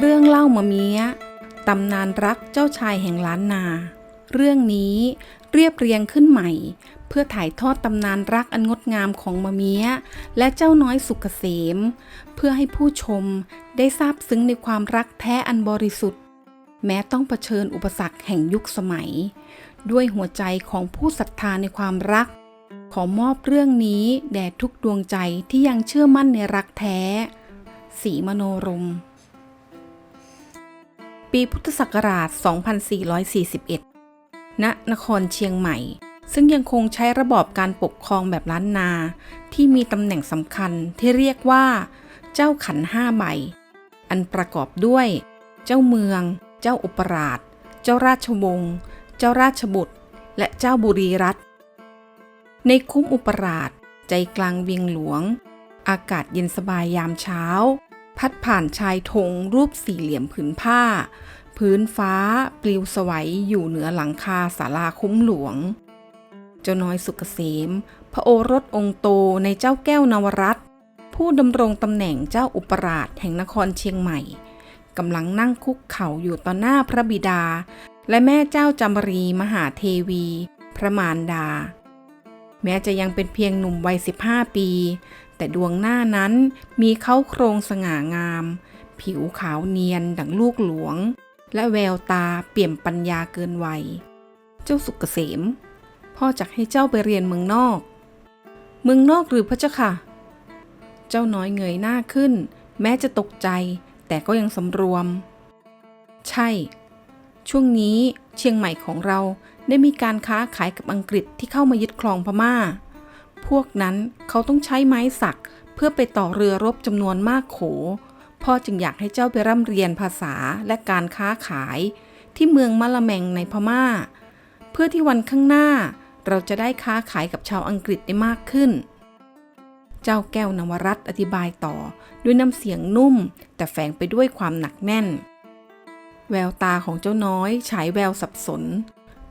เรื่องเล่ามะเมียตำนานรักเจ้าชายแห่งล้านนา เรื่องนี้เรียบเรียงขึ้นใหม่ เพื่อถ่ายทอดตำนานรักอันงดงามของมะเมียและเจ้าน้อยสุกเกษม เพื่อให้ผู้ชมได้ซาบซึ้งในความรักแท้อันบริสุทธิ์ แม้ต้องเผชิญอุปสรรคแห่งยุคสมัย ด้วยหัวใจของผู้ศรัทธาในความรัก ขอมอบเรื่องนี้แด่ทุกดวงใจที่ยังเชื่อมั่นในรักแท้ สีมโนรม ปีพุทธศักราช 2441 ณ นครเชียงใหม่ ซึ่งยังคงใช้ระบอบการปกครองแบบล้านนา ที่มีตำแหน่งสำคัญที่เรียกว่า เจ้าขันห้าใบ อันประกอบด้วย เจ้าเมือง เจ้าอุปราช เจ้าราชวงศ์ เจ้าราชบุตร และเจ้าบุรีรัตน์ในคุ้มอุปราช ใจกลางเวียงหลวง อากาศเย็นสบายยามเช้า พัดผ่านชายธงรูปสี่เหลี่ยมผืนผ้า พื้นฟ้า ปลิวสวัยอยู่เหนือหลังคาศาลาคุ้มหลวง เจ้าน้อยสุกเกษม พระโอรสองค์โตในเจ้าแก้วนวรัตผู้ดำรงตำแหน่งเจ้าอุปราชแห่งนครเชียงใหม่กำลังนั่งคุกเข่าอยู่ต่อหน้าพระบิดา และแม่เจ้าจามรีมหาเทวี พระมารดา แม้จะยังเป็นเพียงหนุ่มวัย 15 ปี แต่ดวงหน้านั้นมีเขาโครงสง่างาม ผิวขาวเนียนดังลูกหลวง และแววตาเปี่ยมปัญญาเกินวัย เจ้าสุกเกษม พ่อจักให้เจ้าไปเรียนเมืองนอก เมืองนอกหรือพระเจ้าค่ะ เจ้าน้อยเงยหน้าขึ้น แม้จะตกใจ แต่ก็ยังสำรวม ใช่ ช่วงนี้เชียงใหม่ของเราได้มีการค้าขายกับอังกฤษที่เข้ามายึดครองพม่า พวกนั้นเขาต้องใช้ไม้สัก เพื่อไปต่อเรือรบจำนวนมากโข พ่อจึงอยากให้เจ้าไปร่ำเรียนภาษาและการค้าขาย ที่เมืองมะละแมงในพม่า เพื่อที่วันข้างหน้า เราจะได้ค้าขายกับชาวอังกฤษได้มากขึ้น เจ้าแก้วนวรัตอธิบายต่อ ด้วยน้ำเสียงนุ่ม แต่แฝงไปด้วยความหนักแน่น แววตาของเจ้าน้อยฉายแววสับสน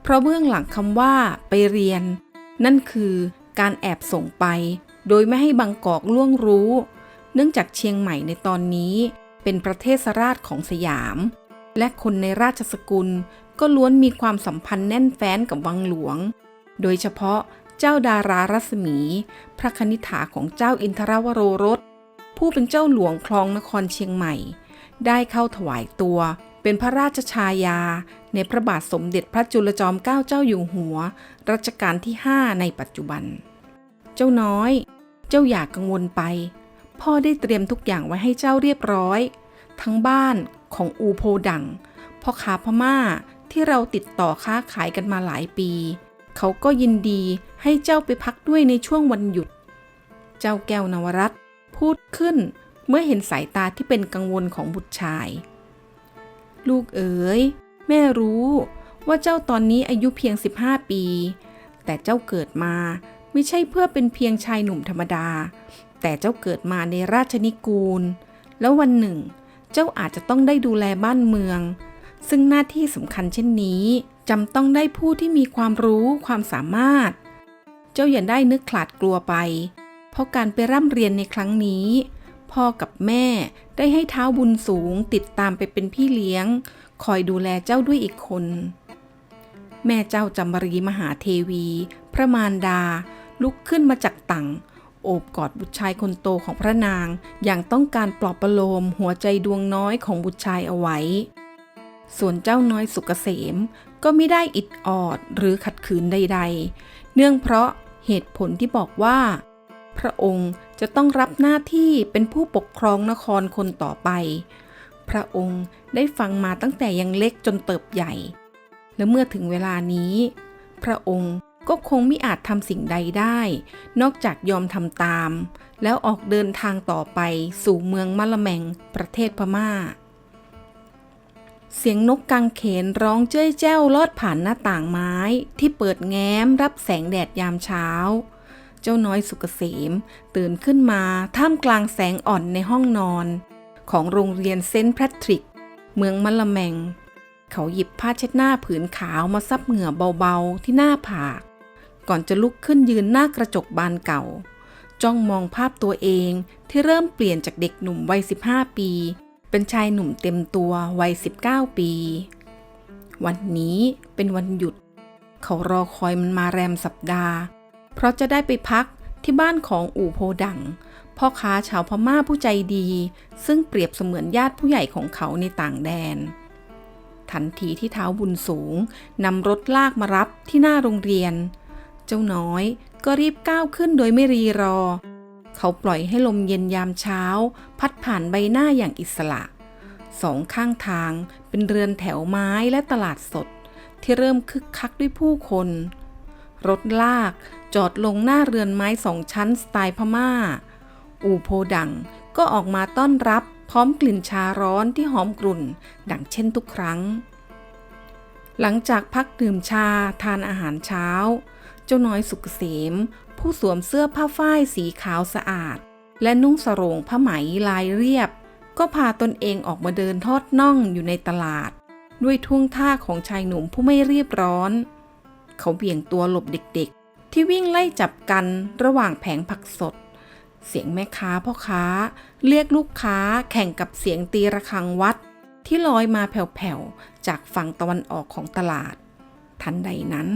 เพราะเบื้องหลังคำว่าไปเรียน นั่นคือ การแอบส่งไป โดยไม่ให้บางกอกล่วงรู้ เนื่องจากเชียงใหม่ในตอนนี้เป็นประเทศสราชของสยาม และคนในราชสกุลก็ล้วนมีความสัมพันธ์แน่นแฟ้นกับวังหลวง โดยเฉพาะเจ้าดารารัศมี พระคณิษฐาของเจ้าอินทรวโรรส ผู้เป็นเจ้าหลวงคลองนครเชียงใหม่ ได้เข้าถวายตัว เป็นพระราชชายา ในพระบาทสมเด็จพระจุลจอมเกล้าเจ้าอยู่หัว รัชกาลที่ 5 ในปัจจุบัน เจ้าน้อย เจ้าอย่ากกังวลไป พ่อได้เตรียมทุกอย่างไว้ให้เจ้าเรียบร้อย ทั้งบ้านของอูโพดังพ่อค้าพม่าที่เราติดต่อค้าขายกันมาหลายปี เขาก็ยินดีให้เจ้าไปพักด้วยในช่วงวันหยุด เจ้าแก้วนวรัตพูดขึ้นเมื่อเห็นสายตาที่เป็นกังวลของบุตรชาย ลูกเอ๋ย แม่รู้ว่าเจ้าตอนนี้อายุเพียง 15 ปี แต่เจ้าเกิดมาไม่ใช่เพื่อเป็นเพียงชายหนุ่มธรรมดา แต่เจ้าเกิดมาในราชนิกูล แล้ววันหนึ่ง เจ้าอาจจะต้องได้ดูแลบ้านเมือง ซึ่งหน้าที่สำคัญเช่นนี้จำต้องได้ผู้ที่มีความรู้ความสามารถ เจ้าอย่าได้นึกขลาดกลัวไป เพราะการไปร่ำเรียนในครั้งนี้ พ่อกับแม่ ได้ให้เท้าบุญสูงติดตามไปเป็นพี่เลี้ยง คอยดูแลเจ้าด้วยอีกคน แม่เจ้าจำรีมหาเทวี พระมารดา ลุกขึ้นมาจากตังโอบกอดบุตรชายคนโตของพระนาง อย่างต้องการปลอบประโลมหัวใจดวงน้อยของบุตรชายเอาไว้ ส่วนเจ้าน้อยสุกเกษมก็ไม่ได้อิดออดหรือขัดขืนใด ๆ เนื่องเพราะเหตุผลที่บอกว่า พระองค์ จะต้องรับหน้าที่เป็นผู้ปกครองนครคนต่อไป พระองค์ได้ฟังมาตั้งแต่ยังเล็กจนเติบใหญ่ และเมื่อถึงเวลานี้ พระองค์ก็คงไม่อาจทำสิ่งใดได้ นอกจากยอมทำตาม แล้วออกเดินทางต่อไปสู่เมืองมะละแมงประเทศพม่า เสียงนกกังเขนร้องเจ้ยแจ้วลอดผ่านหน้าต่างไม้ที่เปิดแง้มรับแสงแดดยามเช้า เจ้าน้อยสุกเกษม ตื่นขึ้นมาท่ามกลางแสงอ่อนในห้องนอน ของโรงเรียนเซนต์แพทริก เมืองมะละแมง เขาหยิบผ้าเช็ดหน้าผืนขาวมาซับเหงื่อเบาๆที่หน้าผาก ก่อนจะลุกขึ้นยืนหน้ากระจกบานเก่า จ้องมองภาพตัวเองที่เริ่มเปลี่ยนจากเด็กหนุ่มวัย 15 ปี เป็นชายหนุ่มเต็มตัววัย 19 ปี วันนี้เป็นวันหยุด เขารอคอยมันมาแรมสัปดาห์ เพราะจะได้ไปพักที่บ้านของอู่โพดัง พ่อค้าชาวพม่าผู้ใจดี ซึ่งเปรียบเสมือนญาติผู้ใหญ่ของเขาในต่างแดน ทันทีที่เท้าบุญสูงนำรถลากมารับที่หน้าโรงเรียน เจ้าน้อยก็รีบก้าวขึ้นโดยไม่รีรอ เขาปล่อยให้ลมเย็นยามเช้า พัดผ่านใบหน้าอย่างอิสระ สองข้างทางเป็นเรือนแถวไม้และตลาดสด ที่เริ่มคึกคักด้วยผู้คน รถลาก จอดลงหน้าเรือนไม้สองชั้นสไตล์พม่า อูโพดังก็ออกมาต้อนรับพร้อมกลิ่นชาร้อนที่หอมกลุ่น ดังเช่นทุกครั้ง หลังจากพักดื่มชาทานอาหารเช้า เจ้าน้อยสุกเกษม ผู้สวมเสื้อผ้าฝ้ายสีขาวสะอาด และนุ่งสรงผ้าไหมลายเรียบ ก็พาตนเองออกมาเดินทอดน่องอยู่ในตลาด ด้วยท่วงท่าของชายหนุ่มผู้ไม่เรียบร้อน เขาเบี่ยงตัวหลบเด็กๆ ที่วิ่งไล่จับกันระหว่างแผงผักสด เสียงแม่ค้าพ่อค้า เรียกลูกค้าแข่งกับเสียงตีระฆังวัด ที่ลอยมาแผ่วๆ จากฝั่งตะวันออกของตลาด ทันใดนั้น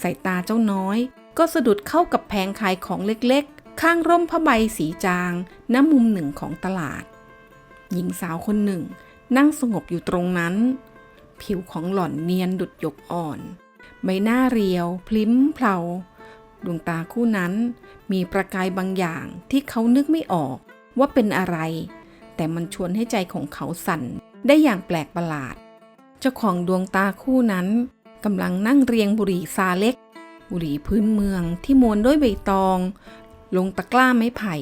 สายตาเจ้าน้อย ก็สะดุดเข้ากับแผงขายของเล็กๆ ข้างร่มผ้าใบสีจางณมุมหนึ่งของตลาด หญิงสาวคนหนึ่งนั่งสงบอยู่ตรงนั้น ผิวของหล่อนเนียนดุดหยกอ่อน ใบหน้าเรียว พลิ้มเพลา ดวงตาคู่นั้น มีประกายบางอย่างที่เขานึกไม่ออกว่าเป็นอะไร แต่มันชวนให้ใจของเขาสั่นได้อย่างแปลกประหลาด เจ้าของดวงตาคู่นั้นกำลังนั่งเรียงบุหรี่ซาเล็ก บุหรี่พื้นเมืองที่มวนด้วยใบตอง ลงตะกร้าไม้ไผ่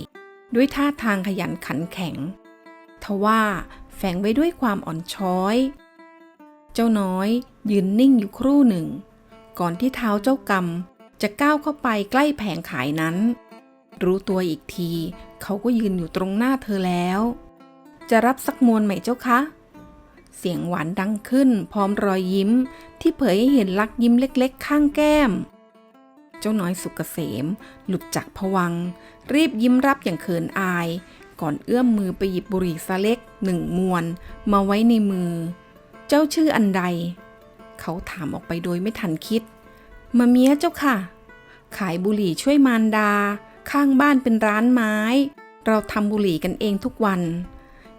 ด้วยท่าทางขยันขันแข็ง ทว่าแฝงไว้ด้วยความอ่อนช้อย เจ้าน้อยยืนนิ่งอยู่ครู่หนึ่ง ก่อนที่เท้าเจ้ากรรม จะก้าวเข้าไปใกล้แผงขายนั้น รู้ตัวอีกที เขาก็ยืนอยู่ตรงหน้าเธอแล้ว จะรับสักมวนไหมเจ้าคะ เสียงหวานดังขึ้น พร้อมรอยยิ้ม ที่เผยให้เห็นลักยิ้มเล็กๆ ข้างแก้ม เจ้าน้อยสุกเกษม หลุดจากผวัง รีบยิ้มรับอย่างเขินอาย ก่อนเอื้อมมือไปหยิบบุหรี่ซาเล็กหนึ่งมวน มาไว้ในมือ เจ้าชื่ออันใด เขาถามออกไปโดยไม่ทันคิดมาเมียเจ้าค่ะ ขายบุหรี่ช่วยมารดา ข้างบ้านเป็นร้านไม้ เราทำบุหรี่กันเองทุกวัน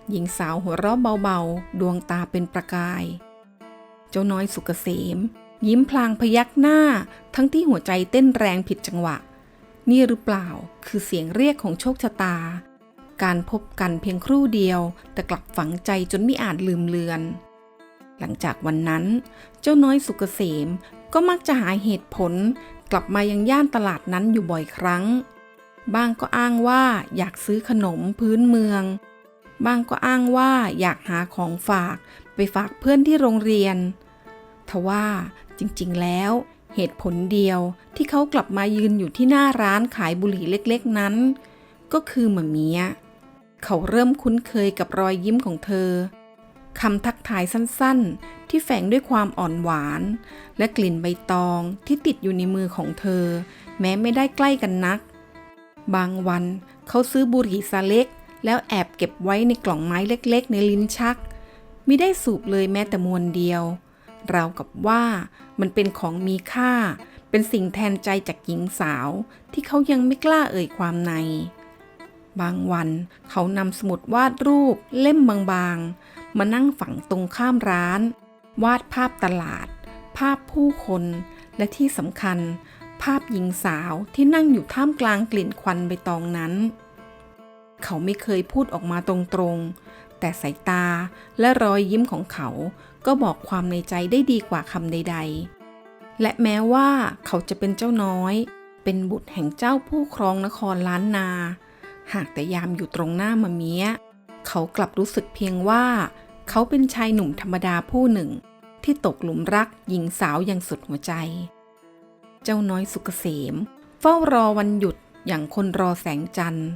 หญิงสาวหัวเราะเบาๆ ดวงตาเป็นประกาย เจ้าน้อยสุกเกษม ยิ้มพลางพยักหน้า ทั้งที่หัวใจเต้นแรงผิดจังหวะ นี่หรือเปล่าคือเสียงเรียกของโชคชะตา การพบกันเพียงครู่เดียว แต่กลับฝังใจจนไม่อาจลืมเลือน หลังจากวันนั้น เจ้าน้อยสุกเกษมก็มักจะหาเหตุผลกลับมายังย่านตลาดนั้นอยู่บ่อยครั้ง บ้างก็อ้างว่าอยากซื้อขนมพื้นเมือง บ้างก็อ้างว่าอยากหาของฝากไปฝากเพื่อนที่โรงเรียน ทว่าจริงๆแล้วเหตุผลเดียวที่เขากลับมายืนอยู่ที่หน้าร้านขายบุหรี่เล็กๆนั้น ก็คือมาเมียเขาเริ่มคุ้นเคยกับรอยยิ้มของเธอ คำทักทายสั้นๆ ที่แฝงด้วยความอ่อนหวาน และกลิ่นใบตองที่ติดอยู่ในมือของเธอ แม้ไม่ได้ใกล้กันนัก บางวันเขาซื้อบุหรี่ซาเล็ก แล้วแอบเก็บไว้ในกล่องไม้เล็กๆ ในลิ้นชักมิได้สูบเลยแม้แต่มวนเดียว ราวกับว่ามันเป็นของมีค่า เป็นสิ่งแทนใจจากหญิงสาวที่เขายังไม่กล้าเอ่ยความใน บางวันเขานำสมุดวาดรูปเล่มบางๆ มานั่งฝังตรงข้ามร้าน วาดภาพตลาด ภาพผู้คน และที่สำคัญ ภาพหญิงสาวที่นั่งอยู่ท่ามกลางกลิ่นควันใบตองนั้น เขาไม่เคยพูดออกมาตรงๆ แต่สายตาและรอยยิ้มของเขาก็บอกความในใจได้ดีกว่าคำใด ๆ และแม้ว่าเขาจะเป็นเจ้าน้อย เป็นบุตรแห่งเจ้าผู้ครองนครล้านนา หากแต่ยามอยู่ตรงหน้ามาเมีย เขากลับรู้สึกเพียงว่า เขาเป็นชายหนุ่มธรรมดาผู้หนึ่ง ที่ตกหลุมรักหญิงสาวอย่างสุดหัวใจ เจ้าน้อยสุกเกษม เฝ้ารอวันหยุดอย่างคนรอแสงจันทร์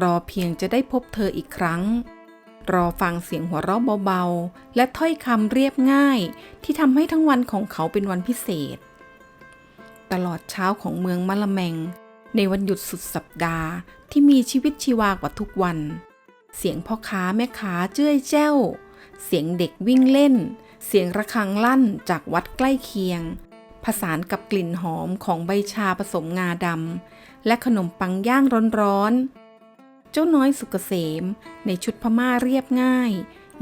รอเพียงจะได้พบเธออีกครั้ง รอฟังเสียงหัวเราะเบาๆ และถ้อยคำเรียบง่าย ที่ทำให้ทั้งวันของเขาเป็นวันพิเศษ ตลอดเช้าของเมืองมะละแมง ในวันหยุดสุดสัปดาห์ที่มีชีวิตชีวากว่าทุกวัน เสียงพ่อค้าแม่ค้าเจ้ยแจ้วเสียงเด็กวิ่งเล่น เสียงระฆังลั่นจากวัดใกล้เคียง ผสานกับกลิ่นหอมของใบชาผสมงาดำและขนมปังย่างร้อนๆ เจ้าน้อยสุกเกษมในชุดพม่าเรียบง่าย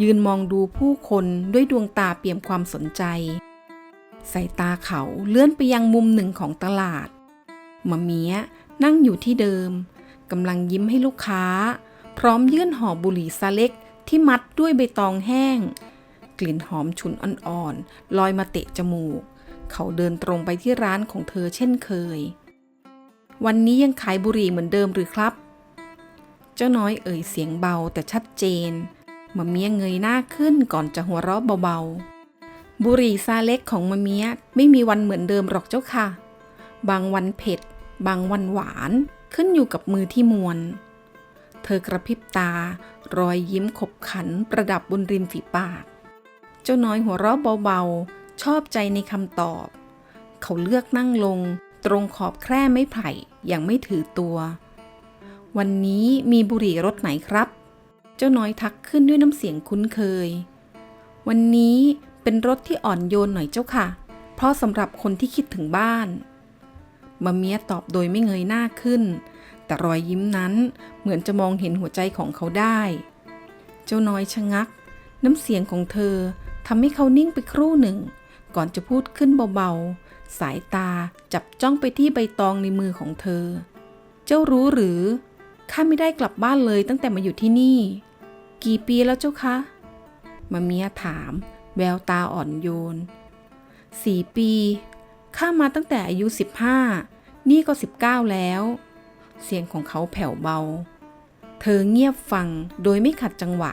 ยืนมองดูผู้คนด้วยดวงตาเปี่ยมความสนใจ สายตาเขาเลื่อนไปยังมุมหนึ่งของตลาดมะเมียนั่งอยู่ที่เดิมกำลังยิ้มให้ลูกค้า พร้อมยื่นห่อบุหรี่ซาเล็กที่มัดด้วยใบตองแห้ง กลิ่นหอมฉุนอ่อนๆลอยมาเตะจมูก เขาเดินตรงไปที่ร้านของเธอเช่นเคย วันนี้ยังขายบุหรี่เหมือนเดิมหรือครับ เจ้าน้อยเอ่ยเสียงเบาแต่ชัดเจนมะเมียเงยหน้าขึ้นก่อนจะหัวเราะเบาๆ บุหรี่ซาเล็กของมะเมียไม่มีวันเหมือนเดิมหรอกเจ้าค่ะ บางวันเผ็ด บางวันหวาน ขึ้นอยู่กับมือที่มวน เธอกระพริบตา รอยยิ้มขบขันประดับบนริมฝีปาก เจ้าน้อยหัวเราะเบาๆ ชอบใจในคำตอบ เขาเลือกนั่งลง ตรงขอบแคร่ไม้ไผ่อย่างไม่ถือตัว วันนี้มีบุหรี่รสไหนครับ เจ้าน้อยทักขึ้นด้วยน้ำเสียงคุ้นเคย วันนี้เป็นรสที่อ่อนโยนหน่อยเจ้าค่ะ เพราะสำหรับคนที่คิดถึงบ้านมะเมียตอบโดยไม่เงยหน้าขึ้น แต่รอยยิ้มนั้นเหมือนจะมองเห็นหัวใจของเขาได้ เจ้าน้อยชะงัก น้ำเสียงของเธอทำให้เขานิ่งไปครู่หนึ่ง ก่อนจะพูดขึ้นเบาๆ สายตาจับจ้องไปที่ใบตองในมือของเธอ เจ้ารู้หรือข้าไม่ได้กลับบ้านเลยตั้งแต่มาอยู่ที่นี่ กี่ปีแล้วเจ้าคะมะเมียถาม แววตาอ่อนโยนสี่ปีข้ามาตั้งแต่อายุ 15 นี่ก็ 19 แล้ว เสียงของเขาแผ่วเบา เธอเงียบฟังโดยไม่ขัดจังหวะ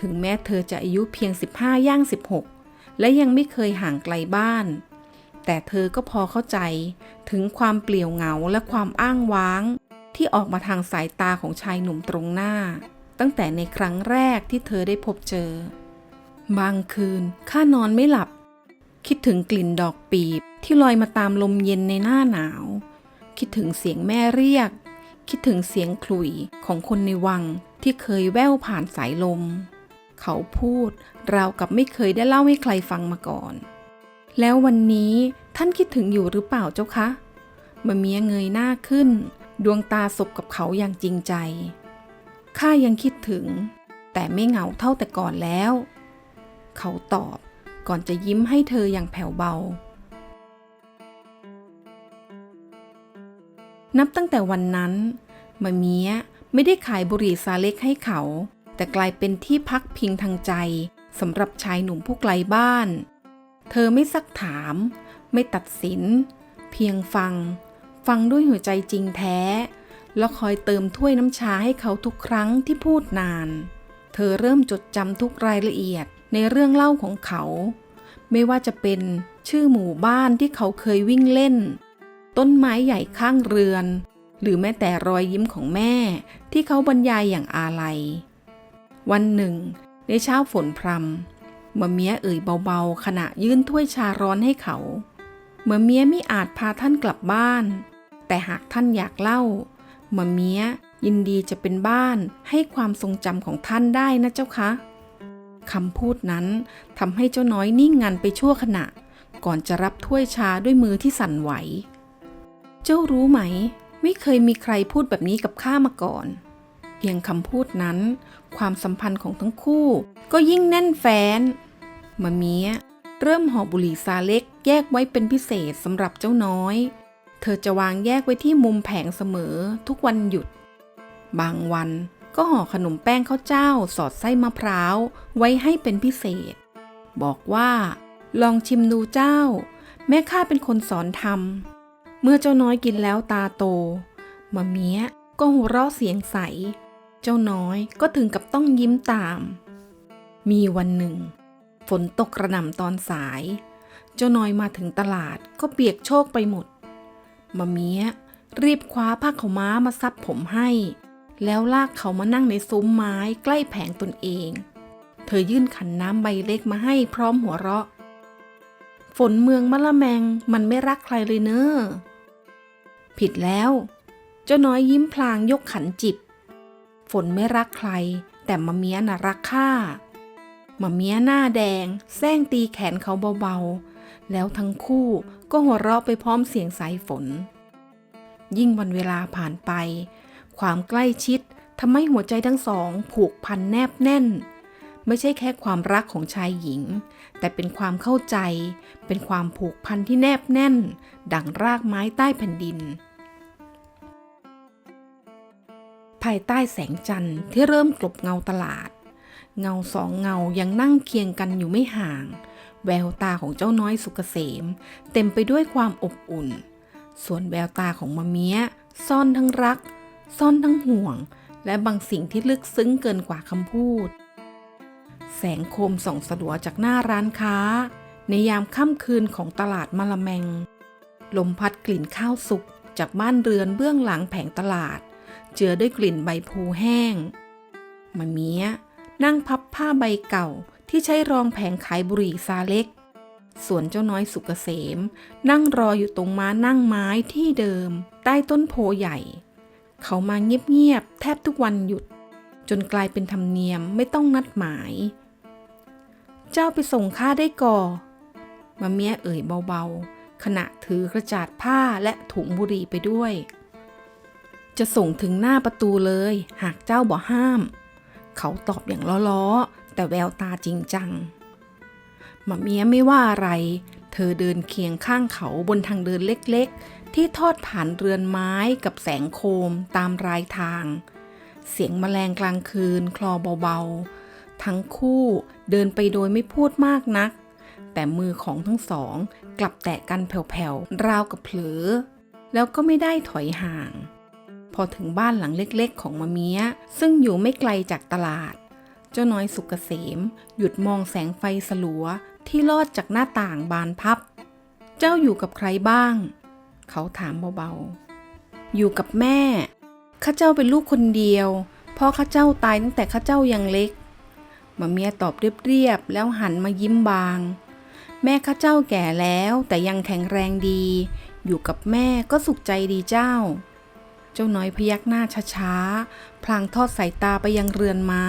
ถึงแม้เธอจะอายุเพียง 15 ย่าง 16 และยังไม่เคยห่างไกลบ้าน แต่เธอก็พอเข้าใจถึงความเปลี่ยวเหงาและความอ้างว้าง ที่ออกมาทางสายตาของชายหนุ่มตรงหน้า ตั้งแต่ในครั้งแรกที่เธอได้พบเจอ บางคืนข้านอนไม่หลับ คิดถึงกลิ่นดอกปีบที่ลอยมาตามลมเย็นในหน้าหนาวคิดถึงเสียงแม่เรียก คิดถึงเสียงขลุ่ยของคนในวังที่เคยแว่วผ่านสายลม เขาพูดราวกับไม่เคยได้เล่าให้ใครฟังมาก่อน แล้ววันนี้ท่านคิดถึงอยู่หรือเปล่าเจ้าคะมะเมียเงยหน้าขึ้น ดวงตาสบกับเขาอย่างจริงใจ ข้ายังคิดถึง แต่ไม่เหงาเท่าแต่ก่อนแล้ว เขาตอบก่อนจะยิ้มให้เธออย่างแผ่วเบา นับตั้งแต่วันนั้นมะเมียไม่ได้ขายบุหรี่ซาเล็กให้เขา แต่กลายเป็นที่พักพิงทางใจสำหรับชายหนุ่มผู้ไกลบ้าน เธอไม่ซักถาม ไม่ตัดสิน เพียงฟัง ฟังด้วยหัวใจจริงแท้ แล้วคอยเติมถ้วยน้ำชาให้เขาทุกครั้งที่พูดนาน เธอเริ่มจดจำทุกรายละเอียดในเรื่องเล่าของเขา ไม่ว่าจะเป็นชื่อหมู่บ้านที่เขาเคยวิ่งเล่น ต้นไม้ใหญ่ข้างเรือน หรือแม้แต่รอยยิ้มของแม่ที่เขาบรรยายอย่างอาลัย วันหนึ่ง ในเช้าฝนพรำมะเมียเอ่ยเบาๆ ขณะยื่นถ้วยชาร้อนให้เขามะเมียไม่อาจพาท่านกลับบ้าน แต่หากท่านอยากเล่ามะเมียยินดีจะเป็นบ้านให้ความทรงจำของท่านได้นะเจ้าคะคำพูดนั้นทำให้เจ้าน้อยนิ่งงันไปชั่วขณะ ก่อนจะรับถ้วยชาด้วยมือที่สั่นไหว เจ้ารู้ไหม ไม่เคยมีใครพูดแบบนี้กับข้ามาก่อน เพียงคำพูดนั้น ความสัมพันธ์ของทั้งคู่ ก็ยิ่งแน่นแฟ้นมะเมียเริ่มห่อบุหรี่ซาเล็กแยกไว้เป็นพิเศษสำหรับเจ้าน้อย เธอจะวางแยกไว้ที่มุมแผงเสมอทุกวันหยุด บางวันก็ห่อขนมแป้งข้าวเจ้าสอดไส้มะพร้าวไว้ให้เป็นพิเศษ บอกว่า ลองชิมดูเจ้า แม่ข้าเป็นคนสอนทำ เมื่อเจ้าน้อยกินแล้วตาโตมะเมียก็หัวเราะเสียงใส เจ้าน้อยก็ถึงกับต้องยิ้มตาม มีวันหนึ่ง ฝนตกกระหน่ำตอนสาย เจ้าน้อยมาถึงตลาดก็เปียกโชกไปหมดมะเมียรีบคว้าผ้าขาวม้ามาซับผมให้ แล้วลากเขามานั่งในซุ้มไม้ใกล้แผงตนเอง เธอยื่นขันน้ำใบเล็กมาให้พร้อมหัวเราะ ฝนเมืองมะละแมงมันไม่รักใครเลยเนอะผิดแล้ว เจ้าน้อยยิ้มพลางยกขันจิบ ฝนไม่รักใคร แต่มาเมียน่ะรักข้ามาเมียหน้าแดงแซงตีแขนเขาเบาๆ แล้วทั้งคู่ก็หัวเราะไปพร้อมเสียงสายฝน ยิ่งวันเวลาผ่านไป ความใกล้ชิดทำให้หัวใจทั้งสองผูกพันแนบแน่น ไม่ใช่แค่ความรักของชายหญิง แต่เป็นความเข้าใจ เป็นความผูกพันที่แนบแน่น ดังรากไม้ใต้แผ่นดิน ภายใต้แสงจันทร์ที่เริ่มกลบเงาตลาด เงาสองเงายังนั่งเคียงกันอยู่ไม่ห่าง แววตาของเจ้าน้อยสุกเกษม เต็มไปด้วยความอบอุ่น ส่วนแววตาของมะเมียซ่อนทั้งรัก ซ่อนทั้งห่วง และบางสิ่งที่ลึกซึ้งเกินกว่าคำพูด แสงโคมส่องสลัวจากหน้าร้านค้า ในยามค่ำคืนของตลาดมะละแมง ลมพัดกลิ่นข้าวสุกจากบ้านเรือนเบื้องหลังแผงตลาด เจือด้วยกลิ่นใบพลูแห้งมะเมียนั่งพับผ้าใบเก่าที่ใช้รองแผงขายบุหรี่ซาเล็ก ส่วนเจ้าน้อยสุกเกษม นั่งรออยู่ตรงม้านั่งไม้ที่เดิม ใต้ต้นโพใหญ่ เขามาเงียบๆแทบทุกวันหยุด จนกลายเป็นธรรมเนียมไม่ต้องนัดหมาย เจ้าไปส่งข้าได้ก่อมาเมียเอ่ยเบาๆ ขณะถือกระจาดผ้าและถุงบุหรี่ไปด้วย จะส่งถึงหน้าประตูเลย หากเจ้าบ่ห้าม เขาตอบอย่างล้อๆ แต่แววตาจริงจังมาเมียไม่ว่าอะไร เธอเดินเคียงข้างเขาบนทางเดินเล็กๆ ที่ทอดผ่านเรือนไม้กับแสงโคมตามรายทาง เสียงแมลงกลางคืนคลอเบาๆ ทั้งคู่เดินไปโดยไม่พูดมากนัก แต่มือของทั้งสองกลับแตะกันแผ่วๆ ราวกับเผลอ แล้วก็ไม่ได้ถอยห่าง พอถึงบ้านหลังเล็กๆ ของมะเมียซึ่งอยู่ไม่ไกลจากตลาด เจ้าน้อยสุกเกษม หยุดมองแสงไฟสลัวที่ลอดจากหน้าต่างบานพับ เจ้าอยู่กับใครบ้าง เขาถามเบาๆ อยู่กับแม่ข้าเจ้าเป็นลูกคนเดียวพ่อข้าเจ้าตายตั้งแต่ข้าเจ้ายังเล็ก มะเมียตอบเรียบๆแล้วหันมายิ้มบาง แม่ข้าเจ้าแก่แล้วแต่ยังแข็งแรงดี อยู่กับแม่ก็สุขใจดีเจ้า เจ้าน้อยพยักหน้าช้าๆ พลางทอดสายตาไปยังเรือนไม้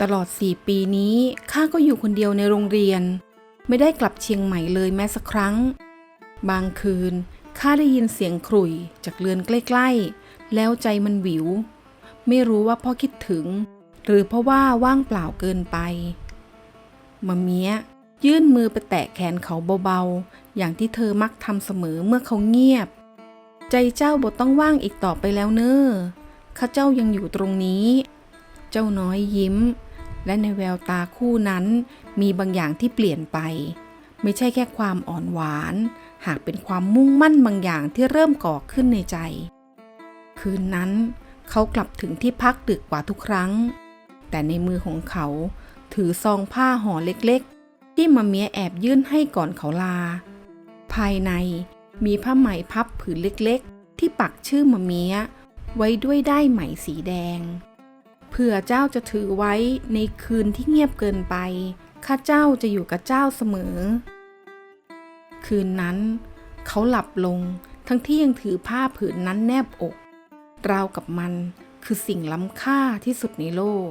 ตลอดสี่ปีนี้ข้าก็อยู่คนเดียวในโรงเรียน ไม่ได้กลับเชียงใหม่เลยแม้สักครั้ง บางคืนข้าได้ยินเสียงขรุ่ยจากเรือนใกล้ ๆ แล้วใจมันหวิว ไม่รู้ว่าพ่อคิดถึง หรือเพราะว่าว่างเปล่าเกินไปมะเมียยื่นมือไปแตะแขนเขาเบาๆ อย่างที่เธอมักทำเสมอเมื่อเขาเงียบ ใจเจ้าบทต้องว่างอีกต่อไปแล้วเนอ้อข้าเจ้ายังอยู่ตรงนี้ เจ้าน้อยยิ้ม และในแววตาคู่นั้น มีบางอย่างที่เปลี่ยนไป ไม่ใช่แค่ความอ่อนหวาน หากเป็นความมุ่งมั่นบางอย่างที่เริ่มก่อขึ้นในใจ คืนนั้น เขากลับถึงที่พักดึกกว่าทุกครั้ง แต่ในมือของเขา ถือซองผ้าห่อเล็กๆ ที่มาเมียแอบยื่นให้ก่อนเขาลา ภายในมีผ้าไหมพับผืนเล็กๆ ที่ปักชื่อมาเมียไว้ด้วยได้ไหมสีแดง เผื่อเจ้าจะถือไว้ในคืนที่เงียบเกินไป ข้าเจ้าจะอยู่กับเจ้าเสมอ คืนนั้น เขาหลับลงทั้งที่ยังถือผ้าผืนนั้นแนบอก ราวกับมันคือสิ่งล้ำค่าที่สุดในโลก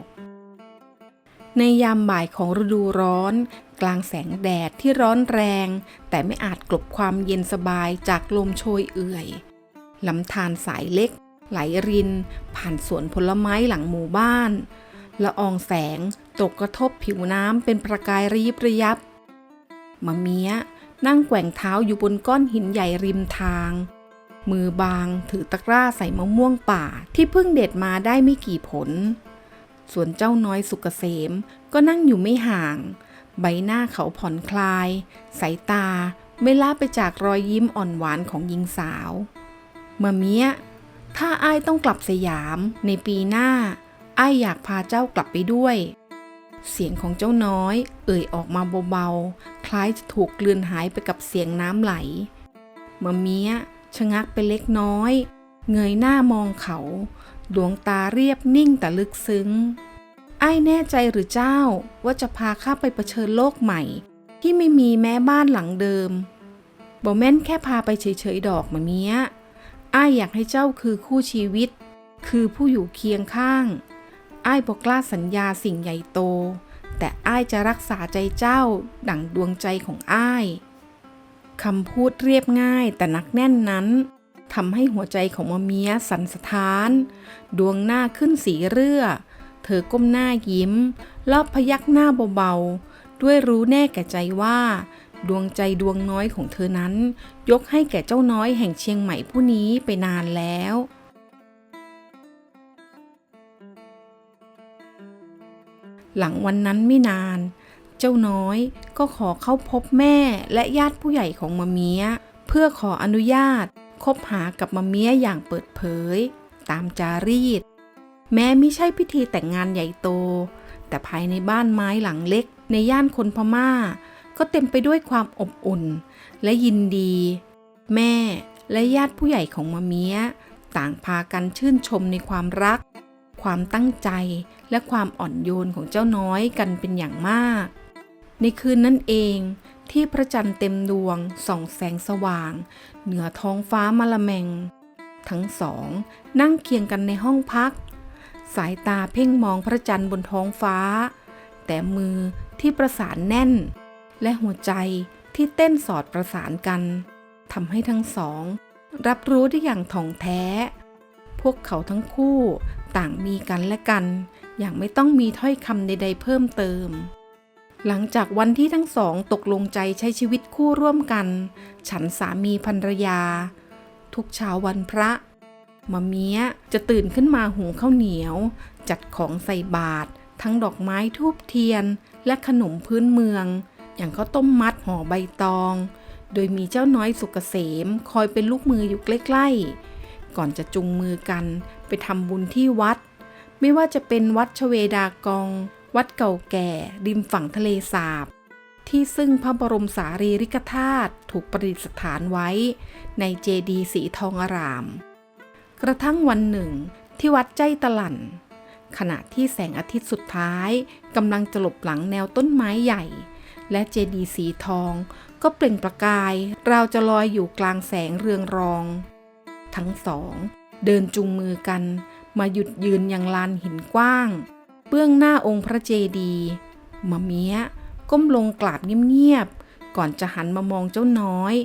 ในยามบ่ายของฤดูร้อน กลางแสงแดดที่ร้อนแรง แต่ไม่อาจกลบความเย็นสบายจากลมโชยเอื่อยลำธารสายเล็ก ไหลริน ผ่านสวนผลไม้หลังหมู่บ้านละอองแสงตกกระทบผิวน้ำเป็นประกายระยิบระยับมะเมียนั่งแกว่งเท้าอยู่บนก้อนหินใหญ่ริมทาง มือบางถือตะกร้าใส่มะม่วงป่าที่เพิ่งเด็ดมาได้ไม่กี่ผล ส่วนเจ้าน้อยสุกเกษมก็นั่งอยู่ไม่ห่าง ใบหน้าเขาผ่อนคลาย สายตาไม่ละไปจากรอยยิ้มอ่อนหวานของหญิงสาวเมื่อเมียถ้าอ้ายต้องกลับสยามในปีหน้า อ้ายอยากพาเจ้ากลับไปด้วย เสียงของเจ้าน้อย เอ่ยออกมาเบาๆ คล้ายจะถูกกลืนหายไปกับเสียงน้ำไหล เมื่อเมียชะงักไปเล็กน้อย เงยหน้ามองเขา ดวงตาเรียบนิ่งแต่ลึกซึ้ง ไอ้แน่ใจหรือเจ้าว่าจะพาข้าไปเผชิญโลกใหม่ ที่ไม่มีแม้บ้านหลังเดิมบอกแม่นแค่พาไปเฉยๆดอกมาเมียไอ้อยากให้เจ้าคือคู่ชีวิต คือผู้อยู่เคียงข้าง ไอ้บอกกล้าสัญญาสิ่งใหญ่โต แต่ไอ้จะรักษาใจเจ้าดั่งดวงใจของไอ้คำพูดเรียบง่ายแต่นักแน่นนั้น ทำให้หัวใจของมะเมียสั่นสะท้าน ดวงหน้าขึ้นสีเรือ เธอก้มหน้ายิ้ม รอบพยักหน้าเบาๆ ด้วยรู้แน่แก่ใจว่า ดวงใจดวงน้อยของเธอนั้น ยกให้แก่เจ้าน้อยแห่งเชียงใหม่ผู้นี้ไปนานแล้วหลังวันนั้นไม่นาน เจ้าน้อยก็ขอเข้าพบแม่และญาติผู้ใหญ่ของมะเมีย เพื่อขออนุญาต คบหากับมะเมียอย่างเปิดเผย ตามจารีต แม้ไม่ใช่พิธีแต่งงานใหญ่โต แต่ภายในบ้านไม้หลังเล็กในย่านคนพม่า ก็เต็มไปด้วยความอบอุ่น และยินดี แม่และญาติผู้ใหญ่ของมะเมียต่างพากันชื่นชมในความรัก ความตั้งใจและความอ่อนโยนของเจ้าน้อยกันเป็นอย่างมาก ในคืนนั้นเองที่พระจันทร์เต็มดวงส่องแสงสว่าง เหนือท้องฟ้ามาละแมง ทั้งสองนั่งเคียงกันในห้องพัก สายตาเพ่งมองพระจันทร์บนท้องฟ้า แต่มือที่ประสานแน่น และหัวใจที่เต้นสอดประสานกันทำให้ทั้งสอง รับรู้ได้อย่างถ่องแท้ พวกเขาทั้งคู่ต่างมีกันและกัน อย่างไม่ต้องมีถ้อยคำใดๆเพิ่มเติม หลังจากวันที่ทั้งสองตกลงใจใช้ชีวิตคู่ร่วมกัน ฉันสามีภรรยา ทุกเช้าวันพระมะเมียจะตื่นขึ้นมาหุงข้าวเหนียว จัดของใส่บาตรทั้งดอกไม้ทูบเทียน และขนมพื้นเมือง อย่างข้าวต้มมัดห่อใบตอง โดยมีเจ้าน้อยสุกเกษม คอยเป็นลูกมืออยู่ใกล้ๆ ก่อนจะจุงมือกันไปทำบุญที่วัด ไม่ว่าจะเป็นวัดชเวดากอง วัดเก่าแก่ริมฝั่งทะเลสาบ ที่ซึ่งพระบรมสารีริกธาตุถูกประดิษฐานไว้ ในเจดีย์สีทองอาราม กระทั่งวันหนึ่ง ที่วัดใจตะลันขณะที่แสงอาทิตย์สุดท้ายกำลังจะหลบหลังแนวต้นไม้ใหญ่ และเจดีย์สีทอง ก็เปล่งประกายราวจะลอยอยู่กลางแสงเรืองรอง ทั้งสอง เดินจุงมือกันมาหยุดยืนยังลานหินกว้าง เบื้องหน้าองค์พระเจดีย์มะเมียก้มลงกราบเงียบๆ ก่อนจะหันมามองเจ้าน้อย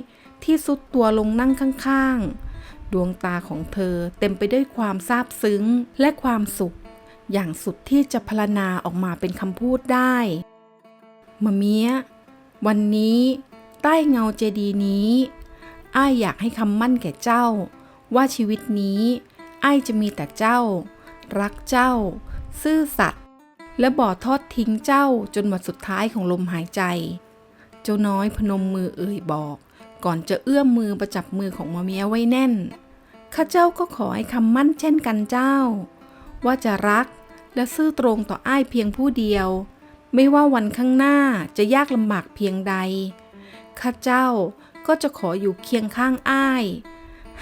ที่สุดตัวลงนั่งข้างๆ ดวงตาของเธอเต็มไปด้วยความซาบซึ้งและความสุข อย่างสุดที่จะพรรณนาออกมาเป็นคำพูดได้มะเมียวันนี้ใต้เงาเจดีนี้ อ้ายอยากให้คำมั่นแก่เจ้า ว่าชีวิตนี้ อ้ายจะมีแต่เจ้า รักเจ้า ซื่อสัตย์และบ่อทอดทิ้งเจ้าจนวันสุดท้ายของลมหายใจ เจ้าน้อยพนมมือเอ่ยบอก ก่อนจะเอื้อมมือประจับมือของมะเมียไว้แน่น ข้าเจ้าก็ขอให้คำมั่นเช่นกันเจ้า ว่าจะรักและซื่อตรงต่ออ้ายเพียงผู้เดียว ไม่ว่าวันข้างหน้าจะยากลำบากเพียงใด ข้าเจ้าก็จะขออยู่เคียงข้างอ้าย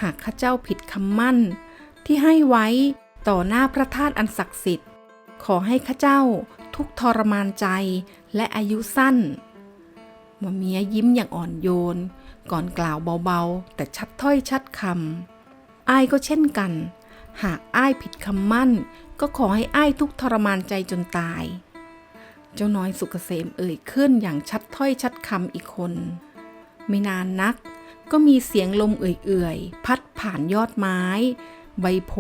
หากข้าเจ้าผิดคำมั่น ที่ให้ไว้ต่อหน้าพระธาตุอันศักดิ์สิทธิ์ ขอให้ข้าเจ้าทุกทรมานใจและอายุสั้นมะเมียยิ้มอย่างอ่อนโยน ก่อนกล่าวเบาๆ แต่ชัดถ้อยชัดคำอ้ายก็เช่นกัน หากอ้ายผิดคำมั่น ก็ขอให้อ้ายทุกทรมานใจจนตาย เจ้าน้อยสุกเกษมเอ่ยขึ้นอย่างชัดถ้อยชัดคำอีกคน ไม่นานนักก็มีเสียงลมเอื่อยๆ พัดผ่านยอดไม้ ใบโพ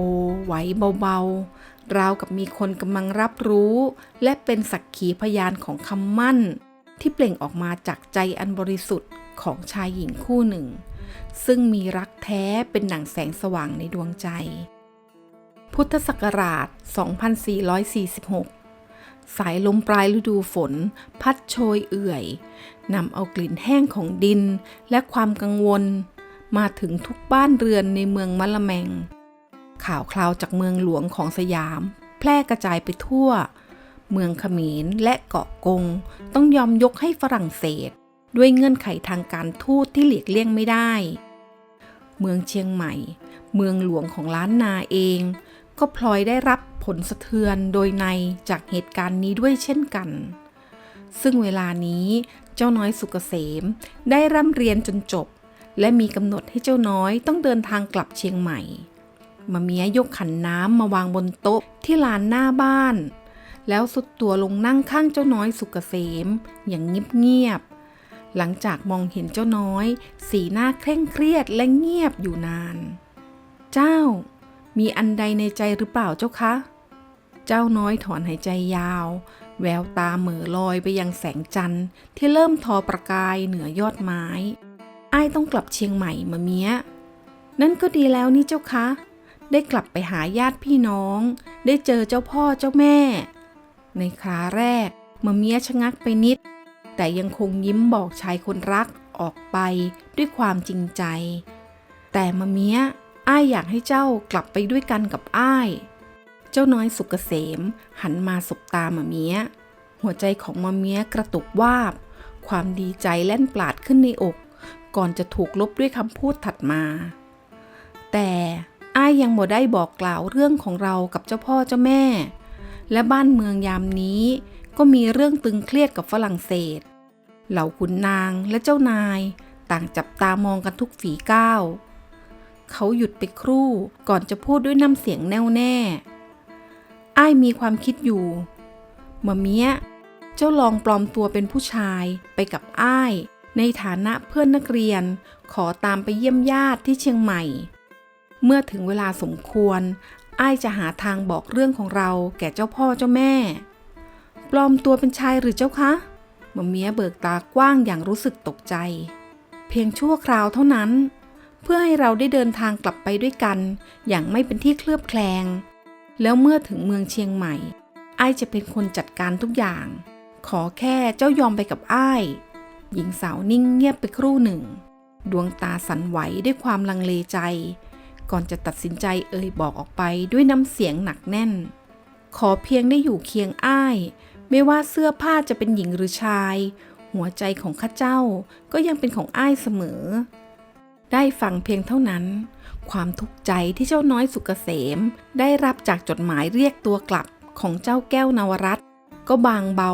ไหวเบาๆ ราวกับมีคนกำลังรับรู้ และเป็นสักขีพยานของคำมั่น ที่เปล่งออกมาจากใจอันบริสุทธิ์ของชายหญิงคู่หนึ่ง ซึ่งมีรักแท้เป็นหนังแสงสว่างในดวงใจ พุทธศักราช 2446 สายลมปลายฤดูฝน พัดโชยเอื่อยนำเอากลิ่นแห้งของดินและความกังวล มาถึงทุกบ้านเรือนในเมืองมะละแมง ข่าวคราวจากเมืองหลวงของสยาม แพร่กระจายไปทั่ว เมืองเขมรและเกาะกง ต้องยอมยกให้ฝรั่งเศส ด้วยเงื่อนไขทางการทูตที่หลีกเลี่ยงไม่ได้ เมืองเชียงใหม่ เมืองหลวงของล้านนาเอง ก็พลอยได้รับผลสะเทือนโดยในจากเหตุการณ์นี้ด้วยเช่นกัน ซึ่งเวลานี้เจ้าน้อยสุกเกษมได้ร่ำเรียนจนจบ และมีกำหนดให้เจ้าน้อยต้องเดินทางกลับเชียงใหม่ มาเมียยกขันน้ำมาวางบนโต๊ะที่ลานหน้าบ้าน แล้วสุดตัวลงนั่งข้างเจ้าน้อยสุกเกษม อย่างเงียบๆหลังจากมองเห็นเจ้าน้อย สีหน้าเคร่งเครียดและเงียบอยู่นาน เจ้า มีอันใดในใจหรือเปล่าเจ้าคะ เจ้าน้อยถอนหายใจยาว แววตาเหม่อลอยไปยังแสงจันทร์ที่เริ่มทอประกายเหนือยอดไม้อ้ายต้องกลับเชียงใหม่มาเมียนั่นก็ดีแล้วนี่เจ้าคะ ได้กลับไปหาญาติพี่น้อง ได้เจอเจ้าพ่อเจ้าแม่ ในคราแรกมาเมียชะงักไปนิด แต่ยังคงยิ้มบอกชายคนรักออกไปด้วยความจริงใจ แต่มาเมียอ้ายอยากให้เจ้ากลับไปด้วยกันกับอ้าย เจ้าน้อยสุกเกษมหันมาสบตามาเมียหัวใจของมาเมียกระตุกวาบ ความดีใจแล่นปลาดขึ้นในอก ก่อนจะถูกลบด้วยคำพูดถัดมา แต่ อ้ายยังบ่ได้บอกกล่าวเรื่องของเรากับเจ้าพ่อเจ้าแม่ และบ้านเมืองยามนี้ ก็มีเรื่องตึงเครียดกับฝรั่งเศส เหล่าขุนนางและเจ้านาย ต่างจับตามองกันทุกฝีก้าวเขาหยุดไปครู่ก่อนจะพูดด้วยน้ำเสียงแน่วแน่อ้ายมีความคิดอยู่มะเมียเจ้าลองปลอมตัวเป็นผู้ชายไปกับอ้าย ในฐานะเพื่อนนักเรียน ขอตามไปเยี่ยมญาติที่เชียงใหม่ เมื่อถึงเวลาสมควร อ้ายจะหาทางบอกเรื่องของเราแก่เจ้าพ่อเจ้าแม่ ปลอมตัวเป็นชายหรือเจ้าคะมะเมียเบิกตากว้างอย่างรู้สึกตกใจ เพียงชั่วคราวเท่านั้น เพื่อให้เราได้เดินทางกลับไปด้วยกัน อย่างไม่เป็นที่เคลือบแคลง แล้วเมื่อถึงเมืองเชียงใหม่ อ้ายจะเป็นคนจัดการทุกอย่าง ขอแค่เจ้ายอมไปกับอ้าย หญิงสาวนิ่งเงียบไปครู่หนึ่ง ดวงตาสั่นไหวด้วยความลังเลใจ ก่อนจะตัดสินใจเอ่ยบอกออกไปด้วยน้ำเสียงหนักแน่น ขอเพียงได้อยู่เคียงอ้าย ไม่ว่าเสื้อผ้าจะเป็นหญิงหรือชาย หัวใจของข้าเจ้าก็ยังเป็นของอ้ายเสมอ ได้ฟังเพียงเท่านั้น ความทุกข์ใจที่เจ้าน้อยสุกเกษม ได้รับจากจดหมายเรียกตัวกลับของเจ้าแก้วนวรัตก็บางเบา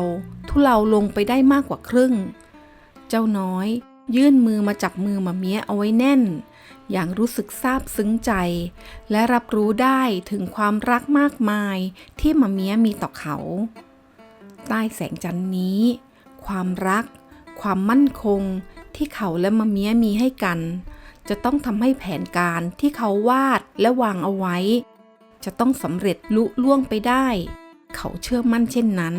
ทุเลาลงไปได้มากกว่าครึ่ง เจ้าน้อย ยื่นมือมาจับมือมาเมียเอาไว้แน่น อย่างรู้สึกซาบซึ้งใจ และรับรู้ได้ถึงความรักมากมายที่มาเมียมีต่อเขา ใต้แสงจันทร์นี้ ความรัก ความมั่นคงที่เขาและมาเมียมีให้กัน จะต้องทำให้แผนการที่เขาวาดและวางเอาไว้ จะต้องสำเร็จลุล่วงไปได้ เขาเชื่อมั่นเช่นนั้น